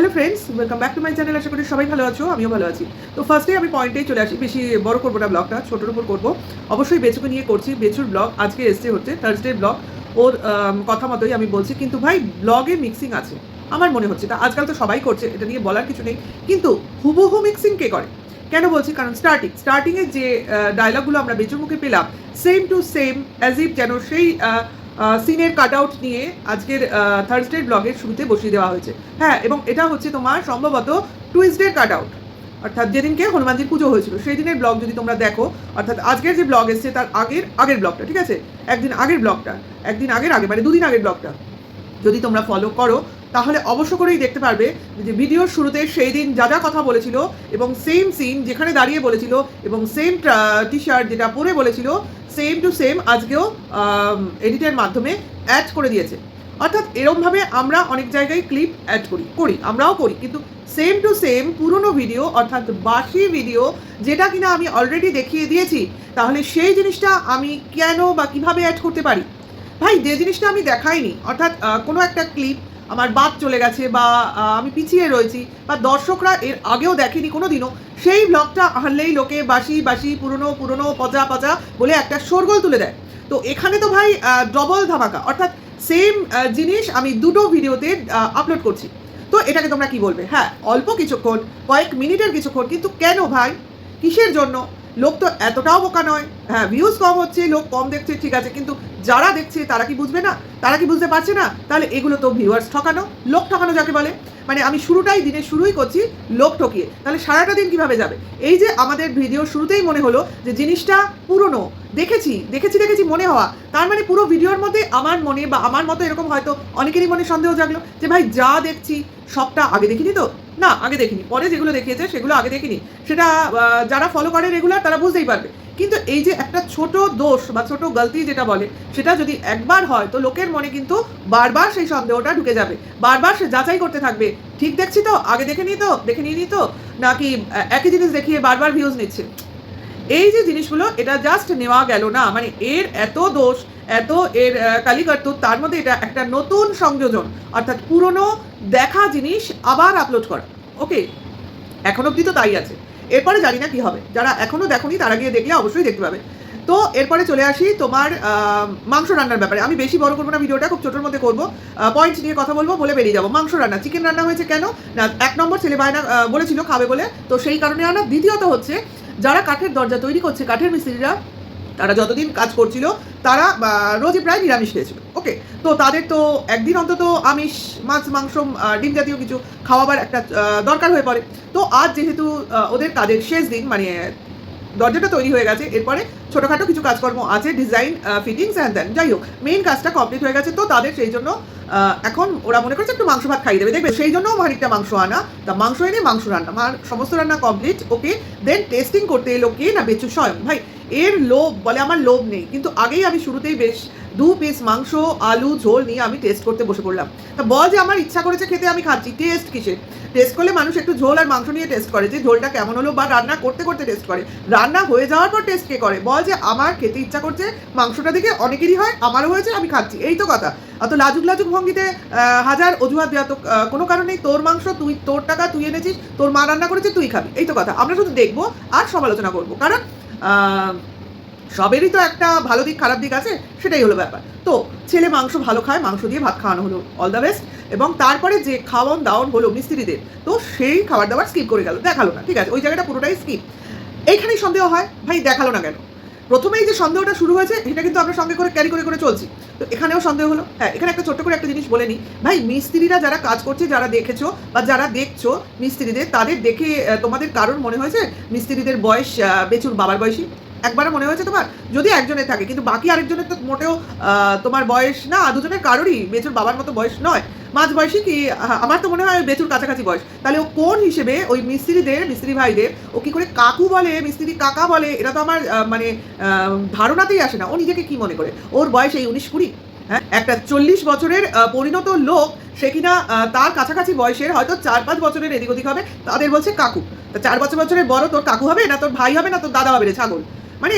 Hello friends welcome back to my channel আশা করি সবাই ভালো আছো, আমিও ভালো আছি। তো ফার্স্টে আমি পয়েন্টেই চলে আসি। বেশি বড় করব না ব্লগটা ছোটোর উপর করব। অবশ্যই বেচুকে নিয়ে করছি। বেচুর ব্লগ আজকে এসছে হচ্ছে থার্সডে ব্লগ ওর কথা মতোই আমি বলছি। কিন্তু ভাই ব্লগে মিক্সিং আছে। আমার মনে হচ্ছে। তা আজকাল তো সবাই করছে, এটা নিয়ে বলার কিছু নেই। কিন্তু হুবহু মিক্সিং কে করে? কেন বলছি? কারণ স্টার্টিং স্টার্টিংয়ের যে ডায়লগগুলো আমরা বেচুর মুখে পেলাম same to same as if যেন সেই সিনের কাট আউট নিয়ে আজকের থার্সডের ব্লগের শুরুতে বসিয়ে দেওয়া হয়েছে। হ্যাঁ এবং এটা হচ্ছে তোমার সম্ভবত টুইসডের কাট আউট অর্থাৎ যেদিনকে হনুমানজির পুজো হয়েছিল সেই দিনের ব্লগ যদি তোমরা দেখো, অর্থাৎ আজকের যে ব্লগ এসছে তার আগের আগের ব্লগটা ঠিক আছে? একদিন আগের ব্লগটা একদিন আগের আগে মানে দুদিন আগের ব্লগটা যদি তোমরা ফলো করো তাহলে অবশ্য করেই দেখতে পারবে যে ভিডিওর শুরুতে সেই দিন যা যা কথা বলেছিল এবং সেম সিন যেখানে দাঁড়িয়ে বলেছিল এবং সেম টি শার্ট যেটা পরে বলেছিল সেম টু সেম আজকেও এডিটের মাধ্যমে অ্যাড করে দিয়েছে। অর্থাৎ এরমভাবে আমরা অনেক জায়গায় ক্লিপ অ্যাড করি করি, আমরাও করি, কিন্তু সেম টু সেম পুরনো ভিডিও অর্থাৎ বাসি ভিডিও যেটা কিনা আমি অলরেডি দেখিয়ে দিয়েছি, তাহলে সেই জিনিসটা আমি কেন বা কীভাবে অ্যাড করতে পারি? ভাই, যে জিনিসটা আমি দেখাইনি, অর্থাৎ কোনো একটা ক্লিপ আমার বাদ চলে গেছে বা আমি পিছিয়ে রয়েছি বা দর্শকরা এর আগেও দেখেনি কোনো দিনও সেই ব্লগটা আনলেই লোকে বাসি বাসি পুরনো পুরনো, পচা পচা বলে একটা শোরগোল তুলে দেয়। তো এখানে তো ভাই ডবল ধামাকা, অর্থাৎ সেম জিনিস আমি দুটো ভিডিওতে আপলোড করছি। তো এটাকে তোমরা কি বলবে? হ্যাঁ অল্প কিছুক্ষণ, কয়েক মিনিটের কিছুক্ষণ, কিন্তু কেন ভাই? কিসের জন্য? লোক তো এতটাও বোকা নয়। হ্যাঁ ভিউজ কম হচ্ছে, লোক কম দেখছে, ঠিক আছে, কিন্তু যারা দেখছে তারা কি বুঝবে না? তারা কি বুঝতে পারছে না? তাহলে এগুলো তো ভিউয়ার্স ঠকানো। লোক ঠকানো যাকে বলে। মানে আমি শুরুটাই দিনে শুরুই করছি লোক ঠকিয়ে। তাহলে সারাটা দিন কীভাবে যাবে? এই যে আমাদের ভিডিও শুরুতেই মনে হলো যে জিনিসটা পুরনো। দেখেছি দেখেছি দেখেছি মনে হওয়া। তার মানে পুরো ভিডিওর মধ্যে আমার মনে বা আমার মতো এরকম হয়তো অনেকেরই মনে সন্দেহ জাগলো যে ভাই যা দেখছি সবটা আগে দেখিনি তো? না, আগে দেখিনি। পরে যেগুলো দেখিয়েছে সেগুলো আগে দেখিনি। সেটা যারা ফলো করে রেগুলার তারা বুঝতেই পারবে। কিন্তু এই যে একটা ছোট দোষ বা ছোট গলতি যেটা বলে, সেটা যদি একবার হয়, তো লোকের মনে কিন্তু বারবার সেই সন্দেহটা ঢুকে যাবে। বারবার সে যাচাই করতে থাকবে। ঠিক দেখছি তো? আগে দেখে নিই তো? দেখে নিয়ে তো? নাকি একই জিনিস দেখিয়ে বারবার ভিউজ নিচ্ছে? এই যে জিনিসগুলো, এটা জাস্ট নেওয়া গেল না। মানে এর এত দোষ, এত এর কালিকার্ত তার মধ্যে এটা একটা নতুন সংযোজন। অর্থাৎ পুরনো দেখা জিনিস আবার আপলোড করা। ওকে এখন অবধি তো তাই আছে। এরপরে জানি না কি হবে। যারা এখনও দেখোনি, তারা গিয়ে দেখলে অবশ্যই দেখতে পাবে। তো এরপরে চলে আসি তোমার মাংস রান্নার ব্যাপারে। আমি বেশি বড় করব না, ভিডিওটা খুব ছোটোর মধ্যে করব। পয়েন্ট নিয়ে কথা বলব, বলে বেরিয়ে যাব। মাংস রান্না চিকেন রান্না হয়েছে কেন? না, এক নম্বর ছেলে বায়না বলেছিল খাবে বলে। তো সেই কারণে আনা। দ্বিতীয়ত হচ্ছে, যারা কাঠের দরজা তৈরি করছে, কাঠের মিস্ত্রিরা তারা যতদিন কাজ করছিল, তারা রোজই প্রায় নিরামিষ খেয়েছিল। ওকে তো তাদের তো একদিন অন্তত আমিষ, মাছ, মাংস ডিম জাতীয় কিছু খাওয়াবার একটা দরকার হয়ে পড়ে। তো আজ যেহেতু ওদের কাজের শেষ দিন মানে দরজাটা তৈরি হয়ে গেছে, এরপরে ছোটোখাটো কিছু কাজকর্ম আছে ডিজাইন ফিটিংস অ্যান্ড দেন যাই হোক মেইন কাজটা কমপ্লিট হয়ে গেছে। তো তাদের সেই জন্য এখন ওরা মনে করছে একটু মাংস ভাত খাইয়ে দেবে। দেখবে সেই জন্য খানিকটা মাংস আনা, তা মাংস এনে মাংস রান্না। আমার সমস্ত রান্না কমপ্লিট ওকে দেন টেস্টিং করতে এলো কে না বেচু স্বয়ং? ভাই এর লোভ, বলে আমার লোভ নেই। কিন্তু আগেই আমি শুরুতেই বেশ দু পিস মাংস, আলু, ঝোল নিয়ে আমি টেস্ট করতে বসে পড়লাম। তা বল যে আমার ইচ্ছা করেছে খেতে, আমি খাচ্ছি। টেস্ট কিসের? টেস্ট করলে মানুষ একটু ঝোল আর মাংস নিয়ে টেস্ট করে, যে ঝোলটা কেমন হলো বা রান্না করতে করতে টেস্ট করে। রান্না হয়ে যাওয়ার পর টেস্ট কে করে? বল যে আমার খেতে ইচ্ছা করছে, মাংসটা দেখে অনেকেরই হয়, আমারও হয়েছে, আমি খাচ্ছি। এই তো কথা। অত লাজুক লাজুক ভঙ্গিতে হাজার অজুহাত দেওয়া তো কোনো কারণেই তোর মাংস, তুই, তোর টাকা তুই এনেছিস, তোর মা রান্না করেছে, তুই খাবি। এই তো কথা। আমরা শুধু দেখব আর সমালোচনা করব। কারণ সবেরই তো একটা ভালো দিক, খারাপ দিক আছে, সেটাই হলো ব্যাপার। তো ছেলে মাংস ভালো খায়, মাংস দিয়ে ভাত খাওয়ানো হলো অল দ্য বেস্ট এবং তারপরে যে খাওয়ান দাওয়ান হলো মিস্ত্রিদের, তো সেই খাবার দাবার স্কিপ করে গেল, দেখাল না, ঠিক আছে? ওই জায়গাটা পুরোটাই স্কিপ এইখানেই সন্দেহ হয়, ভাই দেখাল না কেন? প্রথমেই যে সন্দেহটা শুরু হয়েছে এটা কিন্তু আমরা সঙ্গে করে ক্যারি করে করে চলছি। তো এখানেও সন্দেহ হলো। হ্যাঁ এখানে একটা ছোট্ট করে একটা জিনিস বলে নিই ভাই, মিস্ত্রিরা যারা কাজ করছে, যারা দেখেছ বা যারা দেখছ মিস্ত্রিদের, তাদের দেখে তোমাদের কারোর মনে হয়েছে মিস্ত্রিদের বয়স বেচুর বাবার বয়সী? একবারও মনে হয়েছে তোমার? যদি একজনের থাকে, কিন্তু বাকি আরেকজনের তো মোটেও তোমার বয়স না, দুজনের কারোরই বেচুর বাবার মতো বয়স নয়। মাঝ বয়সী কি? আমার তো মনে হয় বেচুর কাছাকাছি বয়স। তাহলে ও কোন হিসেবে ওই মিস্ত্রিদের, মিস্ত্রি ভাইদের, ও কি করে কাকু বলে, মিস্ত্রি কাকা বলে এটা তো আমার মানে ধারণাতেই আসে না। ও নিজেকে কি মনে করে? ওর বয়স এই উনিশ কুড়ি। হ্যাঁ একটা চল্লিশ বছরের পরিণত লোক, সে কিনা তার কাছাকাছি বয়সের হয়তো চার পাঁচ বছরের এদিক ওদিক হবে, তাদের বলছে কাকু। চার বছর বছরের বড় তোর কাকু হবে না তোর ভাই হবে না তোর দাদা হবে রে, ছাগল। মানে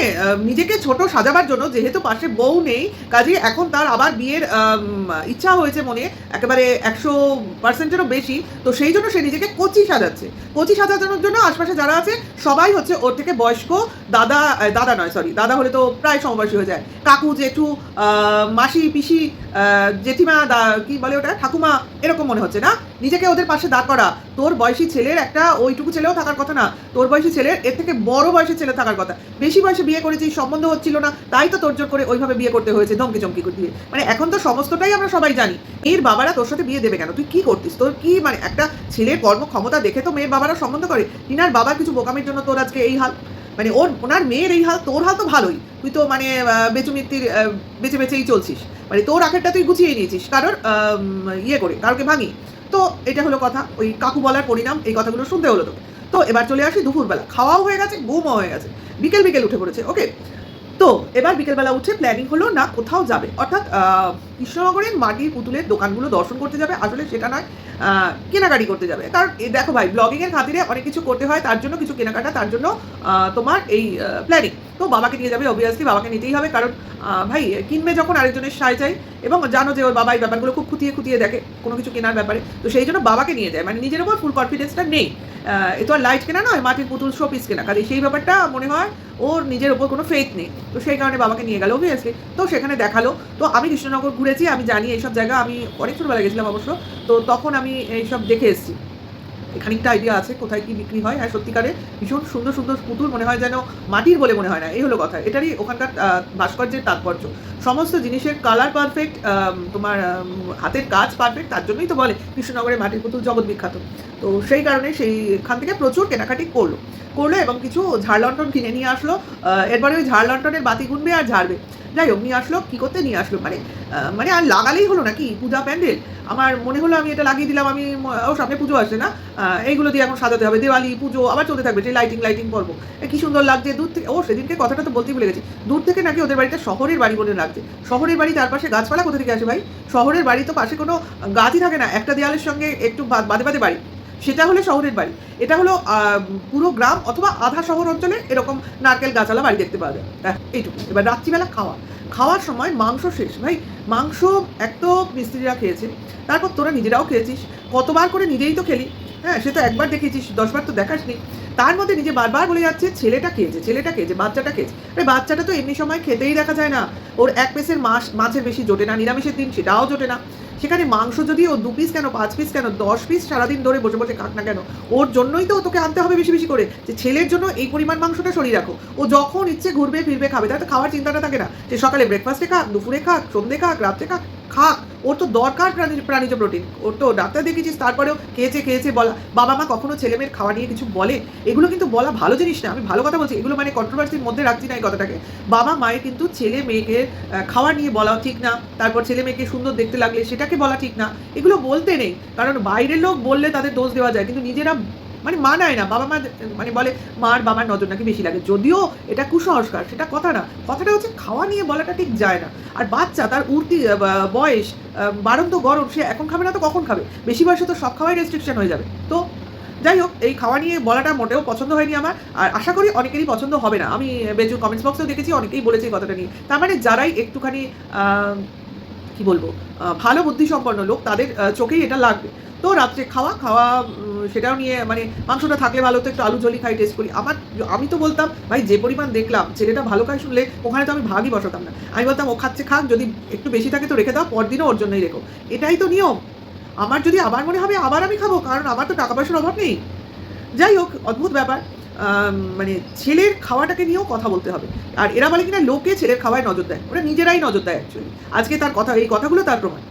নিজেকে ছোট সাজাবার জন্য যেহেতু পাশে বউ নেই কাজে এখন তার আবার বিয়ের ইচ্ছা হয়েছে মনে একেবারে একশো পার্সেন্টেরও বেশি, তো সেই জন্য সে নিজেকে কচি সাজাচ্ছে। কচি সাজানোর জন্য আশপাশে যারা আছে, সবাই হচ্ছে ওর থেকে বয়স্ক, দাদা দাদা নয় সরি দাদা হলে তো প্রায় সমবয়সী হয়ে যায়। কাকু জেঠু মাসি, পিসি জেঠিমা দা কি বলে ওটা? ঠাকুমা এরকম মনে হচ্ছে না? নিজেকে ওদের পাশে দাঁড় করা। তোর বয়সী ছেলের একটা ওইটুকু ছেলেও থাকার কথা না। তোর বয়সী ছেলের এর থেকে বড় বয়সী ছেলে থাকার কথা। বেশি বয়সে বিয়ে করেছিস সম্বন্ধ হচ্ছিল না। তাই তো তোর জোর করে ওইভাবে বিয়ে করতে হয়েছে ধমকি চমকি দিয়ে। মানে এখন তো সমস্তটাই আমরা সবাই জানি। এর বাবারা তোর সাথে বিয়ে দেবে কেন? তুই কি করতিস? তোর কি মানে একটা ছেলের কর্মক্ষমতা দেখে তো মেয়ের বাবারা সম্বন্ধ করে? টিনার বাবার কিছু বোকামির জন্য তোর আজকে এই হাল? মানে ওর ওনার মেয়ের এই হাল তোর হাল তো ভালোই। তুই তো মানে আহ, বেচু মিত্তির বেঁচে বেঁচেই চলছিস। মানে তোর আখেরটা তুই গুছিয়ে নিয়েছিস কারোর ইয়ে করে, কারোকে ভাঙি। তো এটা হলো কথা, ওই কাকু বলার পরিণাম, এই কথাগুলো শুনতে হলো তোকে। তো এবার চলে আসি দুপুরবেলা, খাওয়াও হয়ে গেছে, ঘুমও হয়ে গেছে, বিকেল বিকেল উঠে পড়েছে ওকে তো এবার বিকেলবেলা উঠে প্ল্যানিং হলো না কোথাও যাবে, অর্থাৎ কৃষ্ণনগরের মাটির পুতুলের দোকানগুলো দর্শন করতে যাবে। আসলে সেটা নয় কেনাকাটি করতে যাবে। কারণ দেখো ভাই ব্লগিংয়ের খাতিরে অনেক কিছু করতে হয়, তার জন্য কিছু কেনাকাটা, তার জন্য তোমার এই প্ল্যানিং তো বাবাকে নিয়ে যাবে অবভিয়াসলি বাবাকে নিতেই হবে, কারণ ভাই, কিনবে যখন আরেকজনের সায় চাই, এবং জানো যে ওর বাবা এই ব্যাপারগুলো খুব খুঁটিয়ে খুঁটিয়ে দেখে, কোনো কিছু কেনার ব্যাপারে। তো সেই জন্য বাবাকে নিয়ে যায় মানে নিজের ওপর ফুল কনফিডেন্সটা নেই। এ তো আর লাইট কেনা নয়, মাটির পুতুল শো পিস কেনা। কাজে সেই ব্যাপারটা মনে হয় ওর নিজের ওপর কোনো ফেথ নেই। তো সেই কারণে বাবাকে নিয়ে গেল অবভিয়াসলি তো সেখানে দেখাল। তো আমি কৃষ্ণনগর ঘুরেছি আমি জানি এইসব জায়গা, আমি অনেক ছোটবেলা গেছিলাম অবশ্য, তো তখন আমি এইসব দেখে এসেছি। খানিকটা আইডিয়া আছে, কোথায় কি বিক্রি হয়, আর সত্যিকারে ভীষণ সুন্দর সুন্দর পুতুল মনে হয় যেন মাটির বলে মনে হয় না, এই হলো কথা। এটারই ওখানকার ভাস্কর্যের তাৎপর্য। সমস্ত জিনিসের কালার পারফেক্ট তোমার হাতের কাজ পারফেক্ট তার জন্যই তো বলে কৃষ্ণনগরের মাটির পুতুল জগৎ বিখ্যাত। তো সেই কারণে সেইখান থেকে প্রচুর কেনাকাটি করল। করল এবং কিছু ঝাড় লন্ঠন কিনে নিয়ে আসলো এরপরে ওই ঝাড় লন্ঠনের বাতি গুনবে আর ঝাড়বে। যাই হোক, নিয়ে আসলো, কী করতে? নিয়ে আসলো মানে মানে আর লাগালেই হলো নাকি পূজা প্যান্ডেল? আমার মনে হলো আমি এটা লাগিয়ে দিলাম, আমি ও সামনে পুজো আসছে না এইগুলো দিয়ে এখন সাজাতে হবে, দেওয়ালি, পুজো, আবার চলতে থাকবে যে লাইটিং লাইটিং পর্ব। কি সুন্দর লাগছে, দূর থেকে, ও, সেদিনকে কথাটা তো বলতেই ভুলে গেছি, দূর থেকে নাকি ওদের বাড়িতে শহরের বাড়ি বলে লাগছে। শহরের বাড়ি চারপাশে গাছপালা কোথা থেকে আসে ভাই? শহরের বাড়ি তো পাশে কোনো গাছই থাকে না, একটা দেওয়ালের সঙ্গে একটু বাদে বাদে বাড়ি। সেটা হলে শহরের বাড়ি। এটা হলো পুরো গ্রাম অথবা আধা শহর অঞ্চলে এরকম নারকেল গাছালা বাড়ি দেখতে পাওয়া যায় এইটুকু। এবার রাত্রিবেলা খাওয়া। খাওয়ার সময় মাংস শেষ। ভাই, মাংস এক তো মিস্ত্রিরা খেয়েছে। তারপর তোরা নিজেরাও খেয়েছিস। কতবার করে নিজেই তো খেলি। হ্যাঁ সে তো একবার দেখেছিস, দশবার তো দেখাসনি। তার মধ্যে নিজে বারবার বলে যাচ্ছে, ছেলেটা খেয়েছে ছেলেটা খেয়েছে, বাচ্চাটা খেয়েছে। আরে, বাচ্চাটা তো এমনি সময় খেতেই দেখা যায় না। ওর এক পেসের মাছ মাছের বেশি জোটে না, নিরামিষের দিন সেটাও জোটে না। সেখানে মাংস যদি ও দু পিস কেন, পাঁচ পিস কেন, দশ পিস সারাদিন ধরে বসে বসে খাক না কেন, ওর জন্যই তো তোকে আনতে হবে বেশি বেশি করে। যে ছেলের জন্য এই পরিমাণ মাংসটা সরিয়ে রাখো। ও যখন ইচ্ছে ঘুরবে, ফিরবে, খাবে তার তো খাওয়ার চিন্তাটা থাকে না। যে সকালে ব্রেকফাস্টে খাক, দুপুরে খাক, সন্ধে খাক, রাত্রে খাক। খাক ওর তো দরকার প্রাণী, প্রাণীজ প্রোটিন। ওর তো ডাক্তার দেখেছিস তারপরেও খেয়েছে খেয়েছে বলা। বাবা মা কখনো ছেলে মেয়ের খাওয়া নিয়ে কিছু বলে? এগুলো কিন্তু বলা ভালো জিনিস না, আমি ভালো কথা বলছি। এগুলো মানে কন্ট্রোভার্সির মধ্যে রাখছি না এই কথাটাকে। বাবা মায়ের কিন্তু ছেলে মেয়েকে খাওয়া নিয়ে বলা ঠিক না, তারপর ছেলে মেয়েকে সুন্দর দেখতে লাগলে সেটাকে বলা ঠিক না। এগুলো বলতে নেই, কারণ বাইরের লোক বললে তাদের দোষ দেওয়া যায়, কিন্তু নিজেরা মানে মানায় না বাবা মা মানে বলে মার বাবার নজর নাকি বেশি লাগে। যদিও এটা কুসংস্কার সেটা কথা না। কথাটা হচ্ছে খাওয়া নিয়ে বলাটা ঠিক যায় না। আর বাচ্চা তার উর্তি বয়স আহ, বাড়ন্ত গরম সে এখন খাবে না তো কখন খাবে? বেশি বয়সে তো সব খাওয়াই রেস্ট্রিকশন হয়ে যাবে। তো যাই হোক এই খাওয়া নিয়ে বলাটা মোটেও পছন্দ হয়নি আমার। আর আশা করি অনেকেরই পছন্দ হবে না। আমি বেজু কমেন্টস বক্সেও দেখেছি অনেকেই বলেছে এই কথাটা নিয়ে। তার মানে যারাই একটুখানি কি বলব ভালো বুদ্ধিসম্পন্ন লোক তাদের চোখেই এটা লাগবে। তো রাত্রে খাওয়া খাওয়া সেটাও নিয়ে মানে মাংসটা থাকলে ভালো তো একটু আলু ঝোলি খাই টেস্ট করি। আমার আমি তো বলতাম, ভাই, যে পরিমাণ দেখলাম, ছেলেটা ভালো খায় শুনলে ওখানে তো আমি ভাগই বসাতাম না। আমি বলতাম, ও খাচ্ছে, খাক, যদি একটু বেশি থাকে তো রেখে দাও, পরদিনও ওর জন্যই রেখো। এটাই তো নিয়ম। আমার যদি আবার মনে হবে, আবার আমি খাব, কারণ আমার তো টাকা পয়সার অভাব নেই। যাই হোক, অদ্ভুত ব্যাপার। মানে ছেলের খাওয়াটাকে নিয়েও কথা বলতে হবে। আর এরা বলে কিনা, লোকে ছেলের খাওয়ায় নজর দেয়। ওরা নিজেরাই নজর দেয় অ্যাকচুয়ালি আজকে তার কথা, এই কথাগুলো তার প্রমাণ।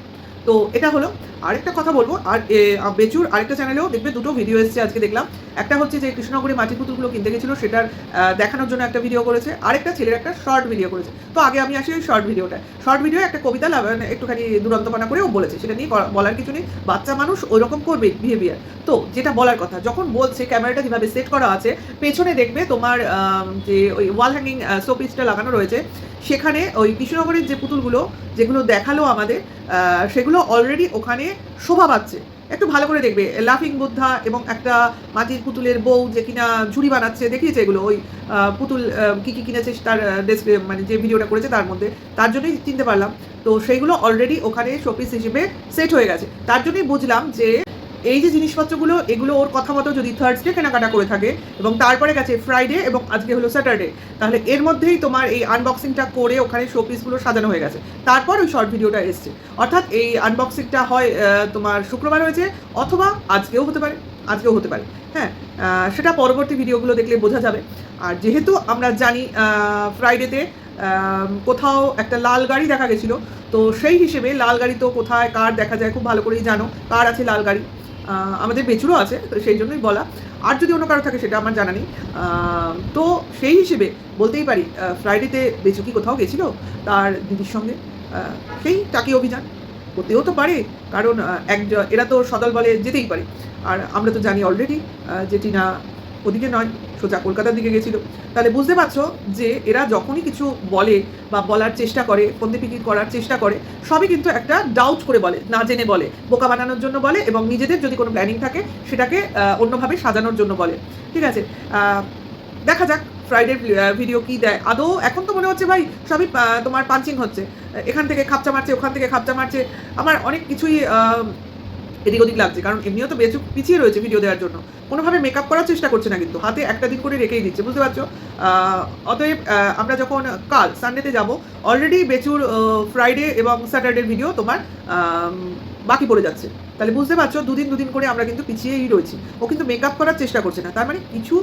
তো এটা হলো। আরেকটা কথা বলব, আর বেচুর আরেকটা চ্যানেলেও দেখবে, দুটো ভিডিও এসেছে আজকে দেখলাম। একটা হচ্ছে যে কৃষ্ণনগরে মাটি পুতুলগুলো কিনতে গেছিল, সেটার দেখানোর জন্য একটা ভিডিও করেছে। আরেকটা ছেলের একটা শর্ট ভিডিও করেছে। তো আগে আমি আসি ওই শর্ট ভিডিওটা শর্ট ভিডিও একটা কবিতা মানে একটুখানি দুরন্তপনা করেও বলেছে। সেটা নিয়ে বলার কিছু নেই। বাচ্চা মানুষ ওইরকম করবে বিহেভিয়ার তো যেটা বলার কথা, যখন বলছে ক্যামেরাটা যেভাবে সেট করা আছে, পেছনে দেখবে তোমার যে ওই ওয়াল হ্যাঙ্গিং শোপিসটা লাগানো রয়েছে সেখানে ওই কৃষ্ণনগরের যে পুতুলগুলো, যেগুলো দেখাল আমাদের সেগুলো অলরেডি ওখানে শোভা পাচ্ছে। একটু ভালো করে দেখবে। লাফিং বুদ্ধা এবং একটা মাটির পুতুলের বউ যে কিনা ঝুড়ি বানাচ্ছে, দেখিয়েছে এগুলো? ওই পুতুল কী কী কিনেছে তার ডেস্ক মানে যে ভিডিওটা করেছে তার মধ্যে। তার জন্যই চিনতে পারলাম। তো সেইগুলো অলরেডি ওখানে শোপিস হিসেবে সেট হয়ে গেছে। তার জন্যই বুঝলাম যে এই যে জিনিসপত্রগুলো, এগুলো ওর কথা মতো যদি থার্সডে কেনাকাটা করে থাকে এবং তারপরে গেছে ফ্রাইডে এবং আজকে হলো স্যাটারডে তাহলে এর মধ্যেই তোমার এই আনবক্সিংটা করে ওখানে শোপিসগুলো সাজানো হয়ে গেছে। তারপর ওই শর্ট ভিডিওটা এসছে। অর্থাৎ এই আনবক্সিংটা হয় তোমার শুক্রবার হয়েছে অথবা আজকেও হতে পারে, আজকেও হতে পারে। হ্যাঁ সেটা পরবর্তী ভিডিওগুলো দেখলে বোঝা যাবে। আর যেহেতু আমরা জানি ফ্রাইডেতে কোথাও একটা লাল গাড়ি দেখা গেছিল, তো সেই হিসেবে লাল গাড়ি তো কোথায়, কার দেখা যায় খুব ভালো করেই জানো, কার আছে লাল গাড়ি? আমাদের বেচুরও আছে, তো সেই জন্যই বলা। আর যদি অন্য কারও থাকে, সেটা আমার জানা নেই। তো সেই হিসেবে বলতেই পারি ফ্রাইডেতে বেচু কি কোথাও গেছিল তার দিদির সঙ্গে। সেই তাকে অভিযান হতেও তো পারে, কারণ এক, এরা তো সদল বলে যেতেই পারে। আর আমরা তো জানি অলরেডি যে টিনা ওদিকে নয়। সোজা কলকাতার দিকে গেছিল। তাহলে বুঝতে পারছ যে এরা যখনই কিছু বলে বা বলার চেষ্টা করে ফন্দিপিকির করার চেষ্টা করে, সবই কিন্তু একটা ডাউট করে বলে, না জেনে বলে, বোকা বানানোর জন্য বলে এবং নিজেদের যদি কোনো প্ল্যানিং থাকে, সেটাকে অন্যভাবে সাজানোর জন্য বলে। ঠিক আছে? দেখা যাক ফ্রাইডে ভিডিও কি দেয়। আদৌ এখন তো মনে হচ্ছে ভাই সবই তোমার পাঞ্চিং হচ্ছে। এখান থেকে খাপচা মারছে, ওখান থেকে খাপচা মারছে। আমার অনেক কিছুই এদিক ওদিক লাগছে, কারণ এমনিও তো বেচু পিছিয়ে রয়েছে ভিডিও দেওয়ার জন্য। কোনোভাবে মেকআপ করার চেষ্টা করছে না কিন্তু, হাতে একটা দিন করে রেখেই দিচ্ছে, বুঝতে পারছ? অতএব আমরা যখন কাল সানডেতে যাব অলরেডি বেচুর ফ্রাইডে এবং স্যাটারডের ভিডিও তোমার বাকি পড়ে যাচ্ছে। তাহলে বুঝতে পারছ, দুদিন দুদিন করে আমরা কিন্তু পিছিয়েই রয়েছি। ও কিন্তু মেকআপ করার চেষ্টা করছে না। তার মানে কিছু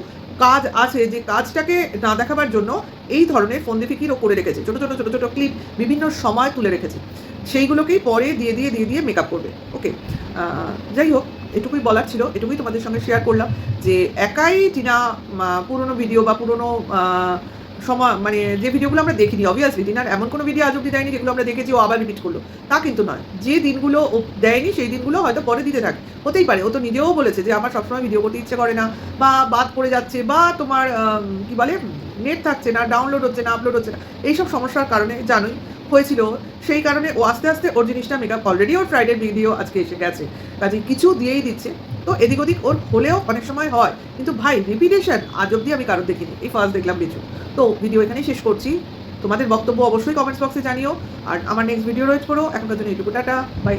কাজ আছে যে কাজটাকে না দেখাবার জন্য এই ধরনের ফন্দিফিকিরও করে রেখেছে। ছোটো ছোটো ছোটো ছোটো ক্লিপ বিভিন্ন সময় তুলে রেখেছে। সেইগুলোকেই পরে দিয়ে দিয়ে দিয়ে দিয়ে মেকআপ করবে। ওকে যাই হোক, এটুকুই বলার ছিল, এটুকুই তোমাদের সঙ্গে শেয়ার করলাম যে একাই টিনা পুরনো ভিডিও বা পুরনো সময় মানে যে ভিডিওগুলো আমরা দেখিনি অবভিয়াসলি টিনার এমন কোনো ভিডিও আজ অব্দি দেয়নি যেগুলো আমরা দেখেছি, ও আবার রিপিট করল। তা কিন্তু নয়, যে দিনগুলো ও দেয়নি, সেই দিনগুলো হয়তো পরে দিতে থাকে। হতেই পারে, ও তো নিজেও বলেছে যে আমার সবসময় ভিডিও করতে ইচ্ছে করে না, বা বাদ পড়ে যাচ্ছে, বা তোমার কি বলে নেট থাকছে না ডাউনলোড হচ্ছে না আপলোড হচ্ছে না, এইসব সমস্যার কারণে, জানোই হয়েছিল, সেই কারণে ও আস্তে আস্তে ওর জিনিসটা মেকআপ অলরেডি ওর ফ্রাইডে ভিডিও আজকে এসে গেছে। কাজে কিছু দিয়েই দিচ্ছে। তো এদিক ওদিক ওর হলেও অনেক সময় হয়, কিন্তু ভাই রিপিটেশন আজ অব্দি আমি কারোর দেখিনি। এই ফার্স্ট দেখলাম কিছু তো ভিডিও এখানেই শেষ করছি। তোমাদের বক্তব্য অবশ্যই কমেন্টস বক্সে জানিও। আর আমার নেক্সট ভিডিও রয়েছে করো এখনকার জন্য এইটুকু, টাটা। বাই